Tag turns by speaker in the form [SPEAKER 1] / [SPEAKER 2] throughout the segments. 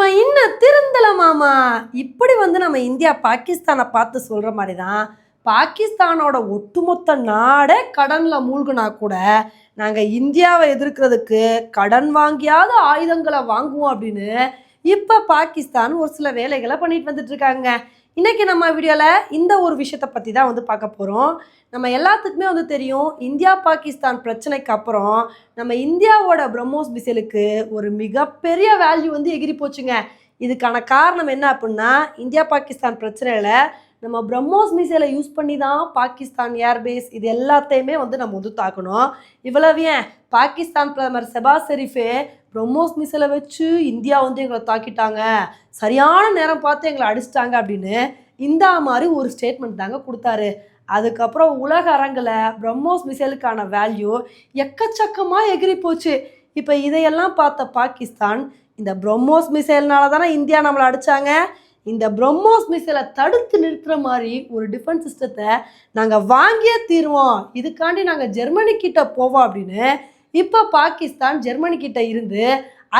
[SPEAKER 1] இவன் இன்னும் திருந்தல மாமா. இப்படி வந்து நம்ம இந்தியா பாகிஸ்தானை பார்த்து சொல்கிற மாதிரி தான் பாகிஸ்தானோட ஒட்டுமொத்த நாடே கடனில் மூழ்கினா கூட நாங்கள் இந்தியாவை எதிர்க்கிறதுக்கு கடன் வாங்கியாவது ஆயுதங்களை வாங்குவோம் அப்படின்னு இப்போ பாகிஸ்தான் ஒரு சில வேலைகளை பண்ணிட்டு வந்துட்டு இருக்காங்க. இன்றைக்கி நம்ம வீடியோவில் இந்த ஒரு விஷயத்த பற்றி தான் வந்து பார்க்க போகிறோம் நம்ம எல்லாத்துக்குமே வந்து தெரியும் இந்தியா பாகிஸ்தான் பிரச்சனைக்கு அப்புறம் நம்ம இந்தியாவோட பிரம்மோஸ் மிசைலுக்கு ஒரு மிகப்பெரிய வேல்யூ வந்து எகிரி போச்சுங்க. இதுக்கான காரணம் என்ன அப்படின்னா இந்தியா பாகிஸ்தான் பிரச்சனையில் நம்ம பிரம்மோஸ் மிசைலை யூஸ் பண்ணி தான் பாகிஸ்தான் ஏர்பேஸ் இது எல்லாத்தையுமே வந்து நம்ம வந்து தாக்கணும். இவ்வளவு ஏன்? பாகிஸ்தான் பிரதமர் செபாஸ் ஷெரீஃபே பிரம்மோஸ் மிசலை வச்சு இந்தியா வந்து எங்களை தாக்கிட்டாங்க. சரியான நேரம் பார்த்து எங்களை அடிச்சிட்டாங்க அப்படின்னு இந்த மாதிரி ஒரு ஸ்டேட்மெண்ட் தாங்க கொடுத்தாரு. அதுக்கப்புறம் உலக அரங்கில் பிரம்மோஸ் மிசைலுக்கான வேல்யூ எக்கச்சக்கமாக எகிரி போச்சு. இப்போ இதையெல்லாம் பார்த்த பாகிஸ்தான் இந்த பிரம்மோஸ் மிசைல்னால தானே இந்தியா நம்மளை அடித்தாங்க இந்த பிரம்மோஸ் மிசைலை தடுத்து நிறுத்துகிற மாதிரி ஒரு டிஃபென்ஸ் சிஸ்டத்தை நாங்கள் வாங்கியே தீருவோம். இதுக்காண்டி நாங்கள் ஜெர்மனி கிட்ட போவோம் அப்படின்னு இப்போ பாகிஸ்தான் ஜெர்மனி கிட்ட இருந்து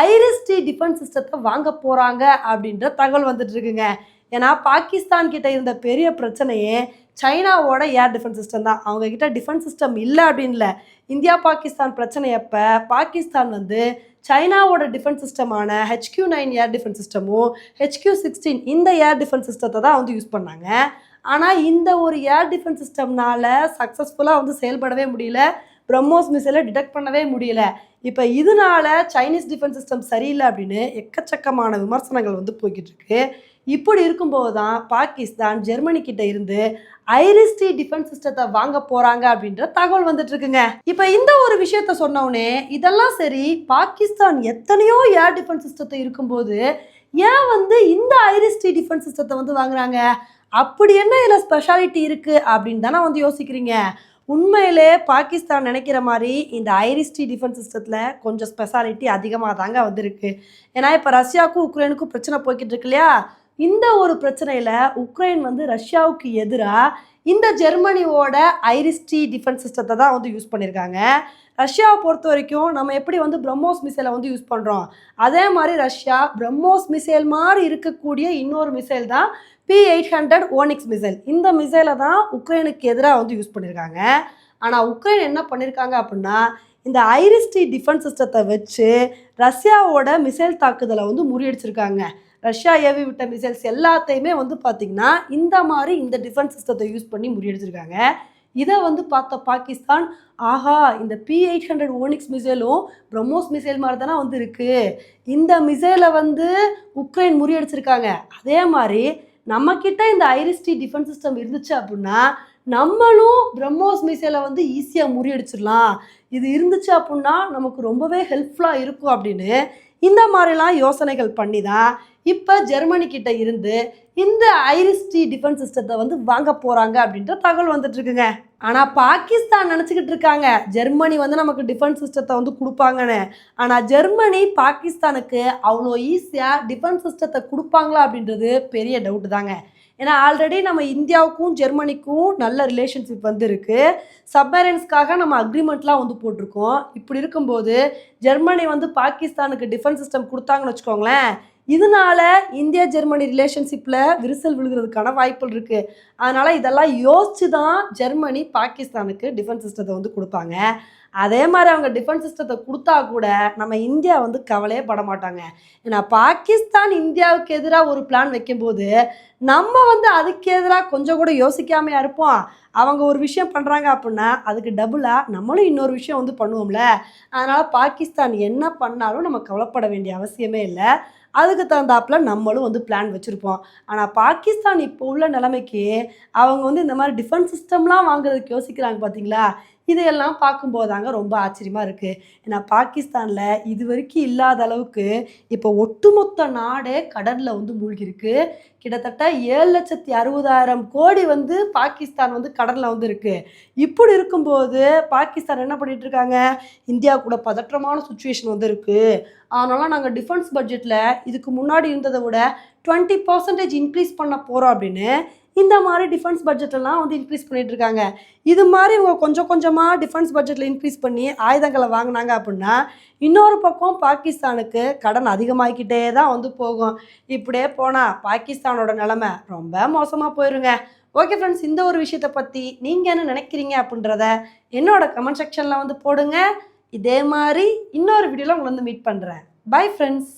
[SPEAKER 1] ஐரிஸ்டி டிஃபென்ஸ் சிஸ்டத்தை வாங்க போகிறாங்க அப்படின்ற தகவல் வந்துட்டு இருக்குங்க. ஏன்னா பாகிஸ்தான் கிட்ட இருந்த பெரிய பிரச்சனையே சைனாவோட ஏர் டிஃபென்ஸ் சிஸ்டம் தான். அவங்க கிட்ட டிஃபென்ஸ் சிஸ்டம் இல்லை அப்படின்ல இந்தியா பாகிஸ்தான் பிரச்சனை அப்போ பாகிஸ்தான் வந்து சைனாவோட டிஃபென்ஸ் சிஸ்டமான ஹெச்கியூ நைன் ஏர் டிஃபென்ஸ் சிஸ்டமும் ஹெச்கியூ சிக்ஸ்டீன் இந்த ஏர் டிஃபென்ஸ் சிஸ்டத்தை தான் வந்து யூஸ் பண்ணாங்க. ஆனால் இந்த ஒரு ஏர் டிஃபென்ஸ் சிஸ்டம்னால சக்ஸஸ்ஃபுல்லாக வந்து செயல்படவே முடியல. பிரம்மோஸ் மிசைலை டிடெக்ட் பண்ணவே முடியல. இப்போ இதனால சைனீஸ் டிஃபென்ஸ் சிஸ்டம் சரியில்லை அப்படின்னு எக்கச்சக்கமான விமர்சனங்கள் வந்து போய்கிட்டு இருக்கு. இப்படி இருக்கும்போது தான் பாகிஸ்தான் ஜெர்மனி கிட்ட இருந்து ஐரிஸ்டி டிஃபென்ஸ் சிஸ்டத்தை வாங்க போறாங்க அப்படின்ற தகவல் வந்துட்டு இருக்குங்க. இப்போ இந்த ஒரு விஷயத்த சொன்னோடனே இதெல்லாம் சரி பாகிஸ்தான் எத்தனையோ ஏர் டிஃபென்ஸ் சிஸ்டத்தை இருக்கும்போது ஏன் வந்து இந்த ஐரிஸ்டி டிஃபென்ஸ் சிஸ்டத்தை வந்து வாங்குறாங்க? அப்படி என்ன இதில் ஸ்பெஷாலிட்டி இருக்குது அப்படின்னு தானே வந்து யோசிக்கிறீங்க? உண்மையிலே பாகிஸ்தான் நினைக்கிற மாதிரி இந்த ஐரிஸ்டி டிஃபென்ஸ் சிஸ்டத்தில் கொஞ்சம் ஸ்பெஷாலிட்டி அதிகமாக தாங்க வந்திருக்கு. ஏன்னா இப்போ ரஷ்யாவுக்கும் உக்ரைனுக்கும் பிரச்சனை போய்கிட்டு இருக்கு இல்லையா? இந்த ஒரு பிரச்சனையில் உக்ரைன் வந்து ரஷ்யாவுக்கு எதிராக இந்த ஜெர்மனியோட ஐரிஸ்டி டிஃபென்ஸ் சிஸ்டத்தை தான் வந்து யூஸ் பண்ணியிருக்காங்க. ரஷ்யாவை பொறுத்த வரைக்கும் நம்ம எப்படி வந்து பிரம்மோஸ் மிசைலை வந்து யூஸ் பண்ணுறோம் அதே மாதிரி ரஷ்யா பிரம்மோஸ் மிசைல் மாதிரி இருக்கக்கூடிய இன்னொரு மிசைல் தான் P eight hundred Onyx missile. இந்த மிசைலை தான் உக்ரைனுக்கு எதிராக வந்து யூஸ் பண்ணியிருக்காங்க. ஆனால் உக்ரைன் என்ன பண்ணியிருக்காங்க அப்படின்னா இந்த ஐரிஸ்டி டிஃபென்ஸ் சிஸ்டத்தை வச்சு ரஷ்யாவோட மிசைல் தாக்குதலை வந்து முறியடிச்சிருக்காங்க. ரஷ்யா ஏவி விட்ட மிசைல்ஸ் எல்லாத்தையுமே வந்து பார்த்திங்கன்னா இந்த மாதிரி இந்த டிஃபென்ஸ் சிஸ்டத்தை யூஸ் பண்ணி முறியடிச்சிருக்காங்க. இதை வந்து பார்த்த பாகிஸ்தான் ஆஹா இந்த பி எயிட் ஹண்ட்ரட் ஓனிக்ஸ் மிசைலும் பிரம்மோஸ் மிசைல் மாதிரி தானே வந்து இருக்குது இந்த மிசைலை வந்து உக்ரைன் முறியடிச்சிருக்காங்க. அதே மாதிரி நம்மக்கிட்ட இந்த ஐரிஸ்டி டிஃபென்ஸ் சிஸ்டம் இருந்துச்சு அப்படின்னா நம்மளும் பிரம்மோஸ் மிசைலை வந்து ஈஸியாக முறியடிச்சிடலாம். இது இருந்துச்சு அப்படின்னா நமக்கு ரொம்பவே ஹெல்ப்ஃபுல்லாக இருக்கும் அப்படின்னு இந்த மாதிரிலாம் யோசனைகள் பண்ணி தான் இப்போ ஜெர்மனி கிட்ட இருந்து இந்த ஐரிஸ்டி டிஃபென்ஸ் சிஸ்டத்தை வந்து வாங்க போகிறாங்க அப்படின்ற தகவல் வந்துட்டுருக்குங்க ஆனால் பாகிஸ்தான் நினச்சிக்கிட்டு இருக்காங்க ஜெர்மனி வந்து நமக்கு டிஃபென்ஸ் சிஸ்டத்தை வந்து கொடுப்பாங்கன்னு. ஆனால் ஜெர்மனி பாகிஸ்தானுக்கு அவ்வளோ ஈஸியாக டிஃபென்ஸ் சிஸ்டத்தை கொடுப்பாங்களா அப்படின்றது பெரிய டவுட்டு தாங்க. ஏன்னா ஆல்ரெடி நம்ம இந்தியாவுக்கும் ஜெர்மனிக்கும் நல்ல ரிலேஷன்ஷிப் வந்து இருக்குது சப்மரைன்ஸ்க்காக நம்ம அக்ரிமெண்ட்லாம் வந்து போட்டிருக்கோம். இப்படி இருக்கும்போது ஜெர்மனி வந்து பாகிஸ்தானுக்கு டிஃபென்ஸ் சிஸ்டம் கொடுத்தாங்கன்னு வச்சுக்கோங்களேன் இதனால இந்தியா ஜெர்மனி ரிலேஷன்ஷிப்பில் விரிசல் விழுகிறதுக்கான வாய்ப்புகள் இருக்குது அதனால் இதெல்லாம் யோசிச்சு தான் ஜெர்மனி பாகிஸ்தானுக்கு டிஃபென்ஸ் சிஸ்டத்தை வந்து கொடுப்பாங்க. அதே மாதிரி அவங்க டிஃபென்ஸ் சிஸ்டத்தை கொடுத்தா கூட நம்ம இந்தியா வந்து கவலையே பட மாட்டாங்க. ஏன்னா பாகிஸ்தான் இந்தியாவுக்கு எதிராக ஒரு பிளான் வைக்கும்போது நம்ம வந்து அதுக்கு எதிராக கொஞ்சம் கூட யோசிக்காமையாக இருப்போம். அவங்க ஒரு விஷயம் பண்ணுறாங்க அப்படின்னா அதுக்கு டபுளாக நம்மளும் இன்னொரு விஷயம் வந்து பண்ணுவோம்ல. அதனால் பாகிஸ்தான் என்ன பண்ணாலும் நம்ம கவலைப்பட வேண்டிய அவசியமே இல்லை. அதுக்கு தகுந்தாப்புல நம்மளும் வந்து பிளான் வச்சுருப்போம். ஆனால் பாகிஸ்தான் இப்போ உள்ள நிலைமைக்கு அவங்க வந்து இந்த மாதிரி டிஃபென்ஸ் சிஸ்டம்லாம் வாங்குறதுக்கு யோசிக்கிறாங்க பார்த்தீங்களா இதையெல்லாம் பார்க்கும்போதாங்க ரொம்ப ஆச்சரியமாக இருக்குது ஏன்னா பாகிஸ்தானில் இது வரைக்கும் இல்லாத அளவுக்கு இப்போ ஒட்டுமொத்த நாடே கடலில் வந்து மூழ்கிருக்கு கிட்டத்தட்ட ஏழு லட்சத்தி அறுபதாயிரம் கோடி வந்து பாகிஸ்தான் வந்து கடலில் வந்து இருக்குது இப்படி இருக்கும்போது பாகிஸ்தான் என்ன பண்ணிட்டு இருக்காங்க? இந்தியா கூட பதற்றமான சுச்சுவேஷன் வந்து இருக்குது அதனால நாங்கள் டிஃபென்ஸ் பட்ஜெட்டில் இதுக்கு முன்னாடி இருந்ததை விட டுவெண்ட்டி பர்சன்டேஜ் இன்க்ரீஸ் பண்ண போகிறோம் அப்படின்னு இந்த மாதிரி டிஃபென்ஸ் பட்ஜெட்டெல்லாம் வந்து இன்க்ரீஸ் பண்ணிட்டு இருக்காங்க. இது மாதிரி இவங்க கொஞ்சம் கொஞ்சமாக டிஃபென்ஸ் பட்ஜெட்டில் இன்க்ரீஸ் பண்ணி ஆயுதங்களை வாங்கினாங்க அப்படின்னா இன்னொரு பக்கம் பாகிஸ்தானுக்கு கடன் அதிகமாகிக்கிட்டே தான் வந்து போகும். இப்படியே போனால் பாகிஸ்தானோட நிலமை ரொம்ப மோசமாக போயிருங்க. ஓகே ஃப்ரெண்ட்ஸ் இந்த ஒரு விஷயத்தை பற்றி நீங்கள் என்ன நினைக்கிறீங்க அப்படின்றத என்னோட கமெண்ட் செக்ஷனில் வந்து போடுங்க. இதே மாதிரி இன்னொரு வீடியோவில் உங்களை வந்து மீட் பண்ணுறேன் பை ஃப்ரெண்ட்ஸ்